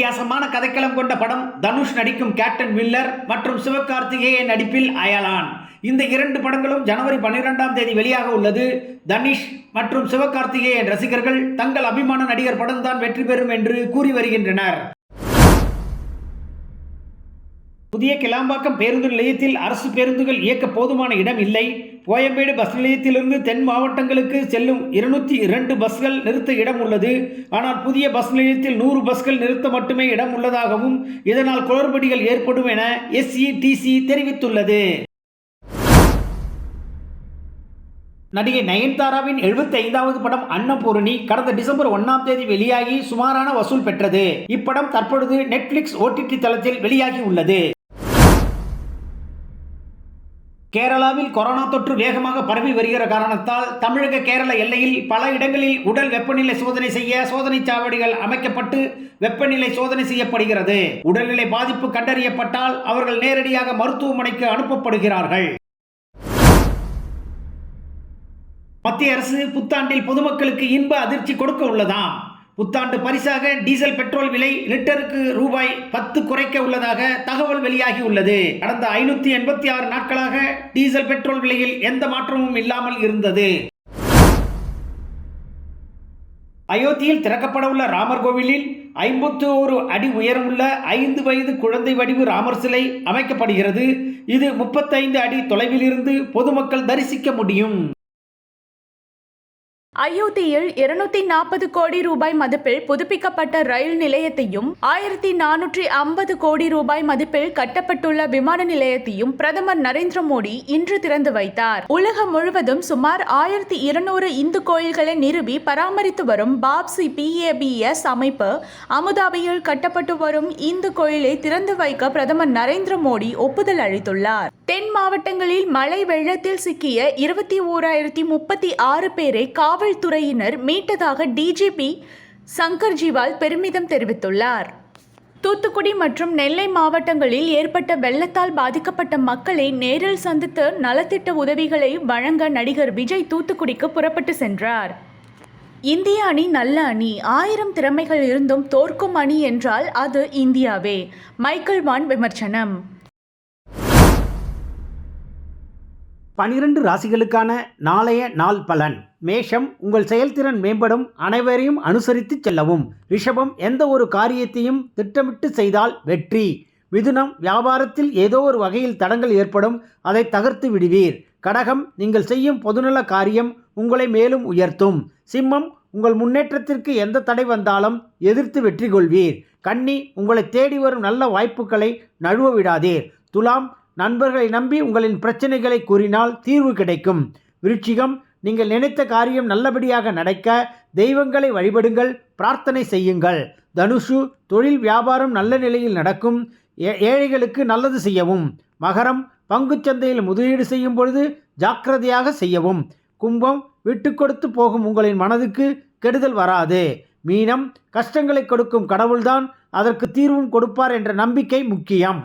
வித்தியாசமான கதைக்களம் கொண்ட படம் தனுஷ் நடிக்கும் கேப்டன் மில்லர் மற்றும் சிவகார்த்திகேயன் நடிப்பில் அயலான். இந்த இரண்டு படங்களும் ஜனவரி பன்னிரெண்டாம் தேதி வெளியாக உள்ளது. தனுஷ் மற்றும் சிவகார்த்திகேயன் ரசிகர்கள் தங்கள் அபிமான நடிகர் படம்தான் வெற்றி பெறும் என்று கூறி வருகின்றனர். புதிய கிளாம்பாக்கம் பேருந்து நிலையத்தில் அரசு பேருந்துகள் இயக்க போதுமான இடம் இல்லை. கோயம்பேடு பஸ் நிலையத்திலிருந்து தென் மாவட்டங்களுக்கு செல்லும் இருநூத்தி இரண்டு பஸ்கள் நிறுத்த இடம் உள்ளது. ஆனால் புதிய பஸ் நிலையத்தில் நூறு பஸ்கள் நிறுத்த மட்டுமே இடம் உள்ளதாகவும் இதனால் குளறுபடிகள் ஏற்படும் என எஸ்இடிசி தெரிவித்துள்ளது. நடிகை நயன்தாராவின் 75வது ஐந்தாவது படம் அன்னபூரணி கடந்த டிசம்பர் ஒன்னாம் தேதி வெளியாகி சுமாரான வசூல் பெற்றது. இப்படம் தற்பொழுது நெட்ஃபிளிக்ஸ் ஓடிடி தளத்தில் வெளியாகி உள்ளது. கேரளாவில் கொரோனா தொற்று வேகமாக பரவி வருகிற காரணத்தால் தமிழக கேரள எல்லையில் பல இடங்களில் உடல் வெப்பநிலை சோதனை செய்ய சோதனை சாவடிகள் அமைக்கப்பட்டு வெப்பநிலை சோதனை செய்யப்படுகிறது. உடல்நிலை பாதிப்பு கண்டறியப்பட்டால் அவர்கள் நேரடியாக மருத்துவமனைக்கு அனுப்பப்படுகிறார்கள். மத்திய அரசு புத்தாண்டில் பொதுமக்களுக்கு இன்ப அதிர்ச்சி கொடுக்க உள்ளதாம். புத்தாண்டு பரிசாக டீசல் பெட்ரோல் விலை லிட்டருக்கு ரூபாய் பத்து குறைக்க உள்ளதாக தகவல் வெளியாகி உள்ளது. கடந்த ஐநூத்தி எண்பத்தி ஆறு நாட்களாக டீசல் பெட்ரோல் விலையில் எந்த மாற்றமும் இல்லாமல் இருந்தது. அயோத்தியில் திறக்கப்பட உள்ள ராமர் கோவிலில் ஐம்பத்தி ஒரு அடி உயரமுள்ள ஐந்து வயது குழந்தை வடிவு ராமர் சிலை அமைக்கப்படுகிறது. இது முப்பத்தைந்து அடி தொலைவிலிருந்து பொதுமக்கள் தரிசிக்க முடியும். அயோத்தியில் இருநூத்தி நாற்பது கோடி ரூபாய் மதிப்பில் புதுப்பிக்கப்பட்ட ரயில் நிலையத்தையும் ஆயிரத்தி நானூற்றி ஐம்பது கோடி ரூபாய் மதிப்பில் கட்டப்பட்டுள்ள விமான நிலையத்தையும் பிரதமர் நரேந்திர மோடி இன்று திறந்து வைத்தார். உலகம் முழுவதும் சுமார் ஆயிரத்தி இருநூறு இந்து கோயில்களை நிறுவி பராமரித்து வரும் பாப்சி பிஏபிஎஸ் அமைப்பு அமுதாபியில் கட்டப்பட்டு வரும் இந்து கோயிலை திறந்து வைக்க பிரதமர் நரேந்திர மோடி ஒப்புதல் அளித்துள்ளார். தென் மாவட்டங்களில் மழை வெள்ளத்தில் சிக்கிய இருபத்தி ஓராயிரத்தி முப்பத்தி ஆறு பேரை காவல் காவல்துறையினர் மீட்டதாக டிஜிபி சங்கர் ஜிவால் பெருமிதம் தெரிவித்துள்ளார். தூத்துக்குடி மற்றும் நெல்லை மாவட்டங்களில் ஏற்பட்ட வெள்ளத்தால் பாதிக்கப்பட்ட மக்களை நேரில் சந்தித்து நலத்திட்ட உதவிகளை வழங்க நடிகர் விஜய் தூத்துக்குடிக்கு புறப்பட்டு சென்றார். இந்திய அணி நல்ல அணி. ஆயிரம் திறமைகள் இருந்தும் தோற்கும் அணி என்றால் அது இந்தியாவே. மைக்கேல் வான் விமர்சனம். பனிரெண்டு ராசிகளுக்கான நாளைய நாள் பலன். மேஷம் உங்கள் செயல்திறன் மேம்படும். அனைவரையும் அனுசரித்து செல்லவும். ரிஷபம் எந்த ஒரு காரியத்தையும் திட்டமிட்டு செய்தால் வெற்றி. மிதுனம் வியாபாரத்தில் ஏதோ ஒரு வகையில் தடங்கள் ஏற்படும். அதை தகர்த்து விடுவீர். கடகம் நீங்கள் செய்யும் பொதுநல காரியம் உங்களை மேலும் உயர்த்தும். சிம்மம் உங்கள் முன்னேற்றத்திற்கு எந்த தடை வந்தாலும் எதிர்த்து வெற்றி கொள்வீர். கன்னி உங்களை தேடி வரும் நல்ல வாய்ப்புகளை நழுவ விடாதீர். துலாம் நண்பர்களை நம்பி உங்களின் பிரச்சனைகளை கூறினால் தீர்வு கிடைக்கும். விருட்சிகம் நீங்கள் நினைத்த காரியம் நல்லபடியாக நடக்க தெய்வங்களை வழிபடுங்கள் பிரார்த்தனை செய்யுங்கள். தனுஷு தொழில் வியாபாரம் நல்ல நிலையில் நடக்கும் ஏ- ஏழைகளுக்கு நல்லது செய்யவும். மகரம் பங்குச்சந்தையில் முதலீடு செய்யும் பொழுது ஜாக்கிரதையாக செய்யவும். கும்பம் விட்டு கொடுத்து போகும் உங்களின் மனதுக்கு கெடுதல் வராது. மீனம் கஷ்டங்களை கொடுக்கும் கடவுள்தான் அதற்கு தீர்வும் கொடுப்பார் என்ற நம்பிக்கை முக்கியம்.